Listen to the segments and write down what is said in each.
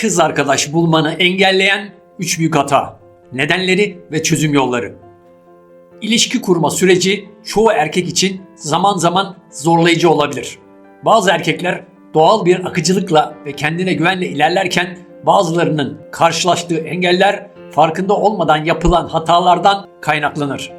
Kız arkadaş bulmanı engelleyen üç büyük hata. Nedenleri ve çözüm yolları. İlişki kurma süreci çoğu erkek için zaman zaman zorlayıcı olabilir. Bazı erkekler doğal bir akıcılıkla ve kendine güvenle ilerlerken bazılarının karşılaştığı engeller farkında olmadan yapılan hatalardan kaynaklanır.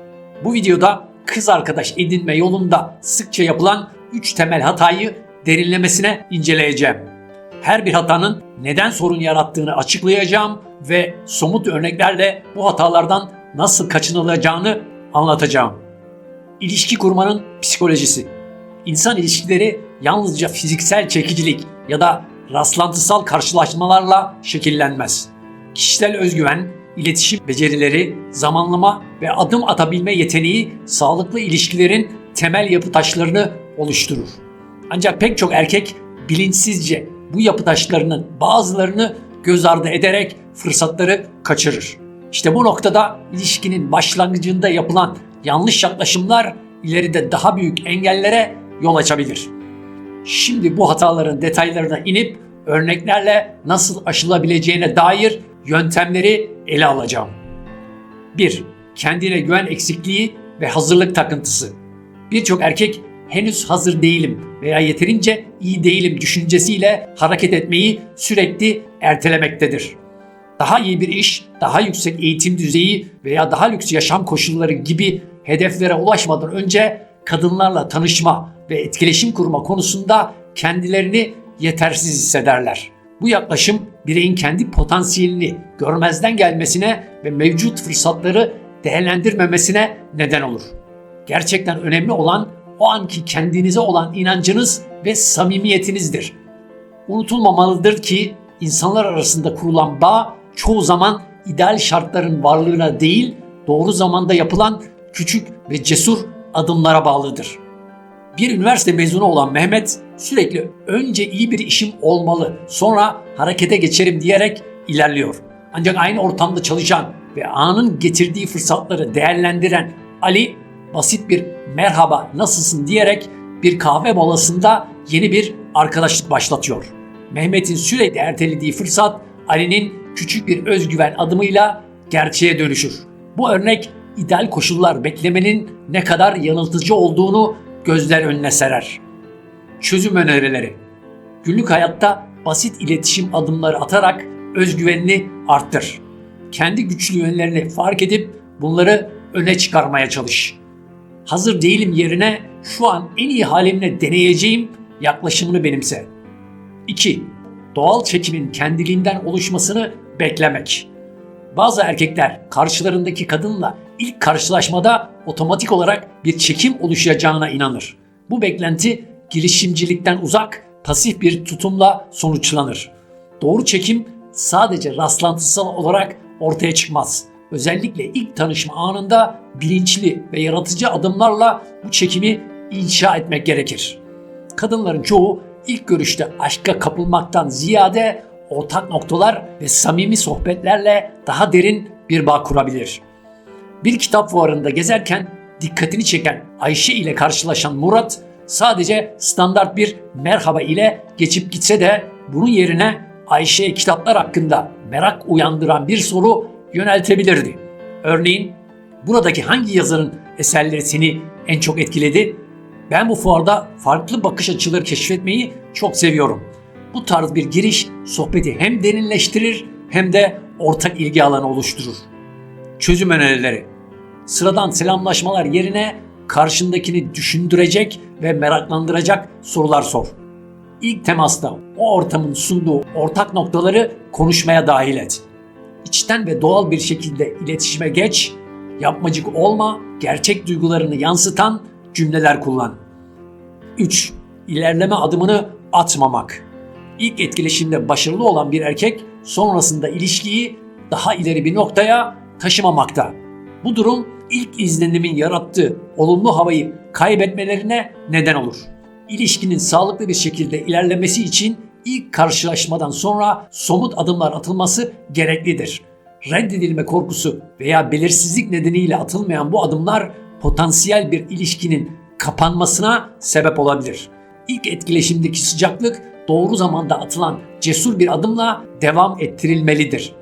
Bu videoda kız arkadaş edinme yolunda sıkça yapılan 3 temel hatayı derinlemesine inceleyeceğim. Her bir hatanın neden sorun yarattığını açıklayacağım ve somut örneklerle bu hatalardan nasıl kaçınılacağını anlatacağım. İlişki kurmanın psikolojisi. İnsan ilişkileri yalnızca fiziksel çekicilik ya da rastlantısal karşılaşmalarla şekillenmez. Kişisel özgüven, iletişim becerileri, zamanlama ve adım atabilme yeteneği sağlıklı ilişkilerin temel yapı taşlarını oluşturur. Ancak pek çok erkek bilinçsizce bu yapı taşlarının bazılarını göz ardı ederek fırsatları kaçırır. İşte bu noktada ilişkinin başlangıcında yapılan yanlış yaklaşımlar ileride daha büyük engellere yol açabilir. Şimdi bu hataların detaylarına inip örneklerle nasıl aşılabileceğine dair yöntemleri ele alacağım. 1. Kendine güven eksikliği ve hazırlık takıntısı. Birçok erkek henüz hazır değilim veya yeterince iyi değilim düşüncesiyle hareket etmeyi sürekli ertelemektedir. Daha iyi bir iş, daha yüksek eğitim düzeyi veya daha lüks yaşam koşulları gibi hedeflere ulaşmadan önce kadınlarla tanışma ve etkileşim kurma konusunda kendilerini yetersiz hissederler. Bu yaklaşım bireyin kendi potansiyelini görmezden gelmesine ve mevcut fırsatları değerlendirmemesine neden olur. Gerçekten önemli olan o anki kendinize olan inancınız ve samimiyetinizdir. Unutulmamalıdır ki insanlar arasında kurulan bağ çoğu zaman ideal şartların varlığına değil, doğru zamanda yapılan küçük ve cesur adımlara bağlıdır. Bir üniversite mezunu olan Mehmet sürekli önce iyi bir işim olmalı, sonra harekete geçerim diyerek ilerliyor. Ancak aynı ortamda çalışan ve anın getirdiği fırsatları değerlendiren Ali basit bir merhaba nasılsın diyerek bir kahve molasında yeni bir arkadaşlık başlatıyor. Mehmet'in sürekli ertelediği fırsat Ali'nin küçük bir özgüven adımıyla gerçeğe dönüşür. Bu örnek ideal koşullar beklemenin ne kadar yanıltıcı olduğunu gözler önüne serer. Çözüm önerileri Günlük hayatta basit iletişim adımları atarak özgüvenini arttır. Kendi güçlü yönlerini fark edip bunları öne çıkarmaya çalış. Hazır değilim yerine şu an en iyi halimle deneyeceğim yaklaşımını benimse. 2. Doğal çekimin kendiliğinden oluşmasını beklemek. Bazı erkekler karşılarındaki kadınla ilk karşılaşmada otomatik olarak bir çekim oluşacağına inanır. Bu beklenti girişimcilikten uzak, pasif bir tutumla sonuçlanır. Doğru çekim sadece rastlantısal olarak ortaya çıkmaz. Özellikle ilk tanışma anında bilinçli ve yaratıcı adımlarla bu çekimi inşa etmek gerekir. Kadınların çoğu ilk görüşte aşka kapılmaktan ziyade ortak noktalar ve samimi sohbetlerle daha derin bir bağ kurabilir. Bir kitap fuarında gezerken dikkatini çeken Ayşe ile karşılaşan Murat sadece standart bir merhaba ile geçip gitse de bunun yerine Ayşe'ye kitaplar hakkında merak uyandıran bir soru yöneltebilirdi. Örneğin buradaki hangi yazarın eserleri seni en çok etkiledi? Ben bu fuarda farklı bakış açıları keşfetmeyi çok seviyorum. Bu tarz bir giriş sohbeti hem derinleştirir hem de ortak ilgi alanı oluşturur. Çözüm önerileri Sıradan selamlaşmalar yerine karşındakini düşündürecek ve meraklandıracak sorular sor. İlk temasta o ortamın sunduğu ortak noktaları konuşmaya dahil et. İçten ve doğal bir şekilde iletişime geç, yapmacık olma, gerçek duygularını yansıtan cümleler kullan. 3. İlerleme adımını atmamak. İlk etkileşimde başarılı olan bir erkek sonrasında ilişkiyi daha ileri bir noktaya taşımamakta. Bu durum ilk izlenimin yarattığı olumlu havayı kaybetmelerine neden olur. İlişkinin sağlıklı bir şekilde ilerlemesi için ilk karşılaşmadan sonra somut adımlar atılması gereklidir. Reddedilme korkusu veya belirsizlik nedeniyle atılmayan bu adımlar potansiyel bir ilişkinin kapanmasına sebep olabilir. İlk etkileşimdeki sıcaklık doğru zamanda atılan cesur bir adımla devam ettirilmelidir.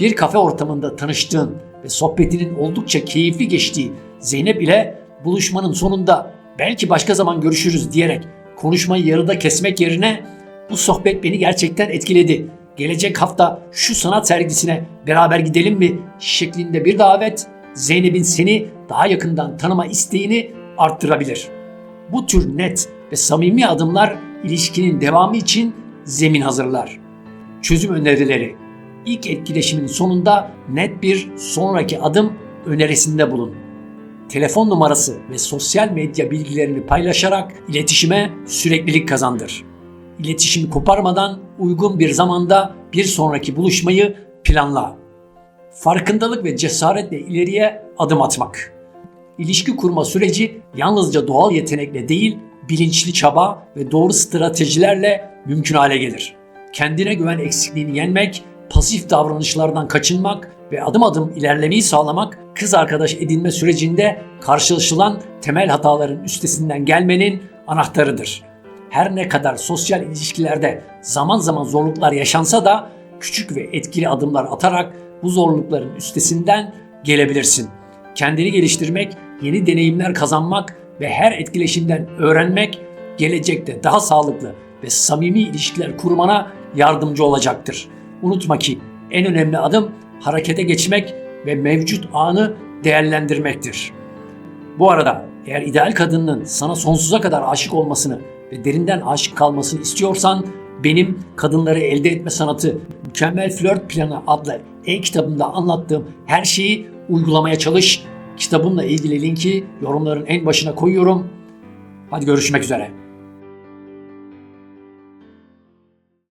Bir kafe ortamında tanıştığın ve sohbetinin oldukça keyifli geçtiği Zeynep ile buluşmanın sonunda belki başka zaman görüşürüz diyerek konuşmayı yarıda kesmek yerine bu sohbet beni gerçekten etkiledi. Gelecek hafta şu sanat sergisine beraber gidelim mi şeklinde bir davet Zeynep'in seni daha yakından tanıma isteğini arttırabilir. Bu tür net ve samimi adımlar ilişkinin devamı için zemin hazırlar. Çözüm önerileri İlk etkileşimin sonunda net bir sonraki adım önerisinde bulun. Telefon numarası ve sosyal medya bilgilerini paylaşarak iletişime süreklilik kazandır. İletişimi koparmadan uygun bir zamanda bir sonraki buluşmayı planla. Farkındalık ve cesaretle ileriye adım atmak. İlişki kurma süreci yalnızca doğal yetenekle değil, bilinçli çaba ve doğru stratejilerle mümkün hale gelir. Kendine güven eksikliğini yenmek, pasif davranışlardan kaçınmak ve adım adım ilerlemeyi sağlamak kız arkadaş edinme sürecinde karşılaşılan temel hataların üstesinden gelmenin anahtarıdır. Her ne kadar sosyal ilişkilerde zaman zaman zorluklar yaşansa da küçük ve etkili adımlar atarak bu zorlukların üstesinden gelebilirsin. Kendini geliştirmek, yeni deneyimler kazanmak ve her etkileşimden öğrenmek gelecekte daha sağlıklı ve samimi ilişkiler kurmana yardımcı olacaktır. Unutma ki en önemli adım harekete geçmek ve mevcut anı değerlendirmektir. Bu arada eğer ideal kadının sana sonsuza kadar aşık olmasını ve derinden aşık kalmasını istiyorsan benim kadınları elde etme sanatı Mükemmel Flört Planı adlı e-kitabımda anlattığım her şeyi uygulamaya çalış. Kitabımla ilgili linki yorumların en başına koyuyorum. Hadi görüşmek üzere.